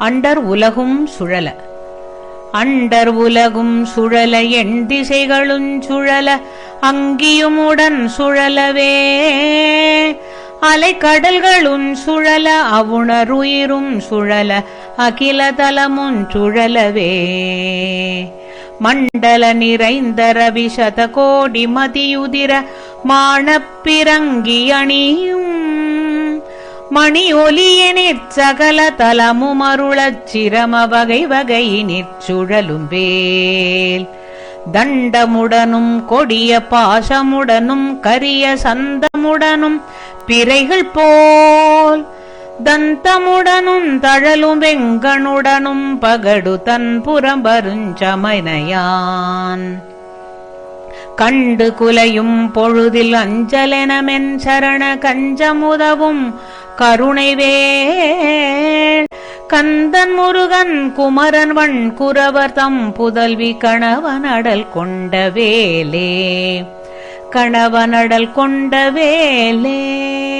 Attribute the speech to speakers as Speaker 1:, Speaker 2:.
Speaker 1: Under உலகும் சுழல. Under உலகும் சுழல எண் திசைகளும் சுழல அங்கியுமுடன் சுழலவே. அலைக்கடல்களும் சுழல அவுணருயிரும் சுழல அகிலதலமும் சுழலவே. மண்டல நிறைந்த ரவி சத கோடி மதியுதிர மானப்பிறங்கி அணியும் மணி ஒலியினிற் சகல தலமுமருளச் சிரம வகை வகையினிற் சுழலும் வேல். தண்டமுடனும் கொடிய பாசமுடனும் கரிய சந்தமுடனும் பிறைகள் போல். தந்தமுடனும் தழலும் வெங்கனுடனும் பகடு தன் புறம்பருஞ்சமனையான் கண்டு குலையும் பொழுதில் அஞ்சலெனமென் சரண கஞ்சமுதவும் கருணைவேள். கந்தன் முருகன் குமரன் வண் குரவர் தம் புதல்வி கணவனடல் கொண்ட வேலே. கணவனடல் கொண்ட வேலே.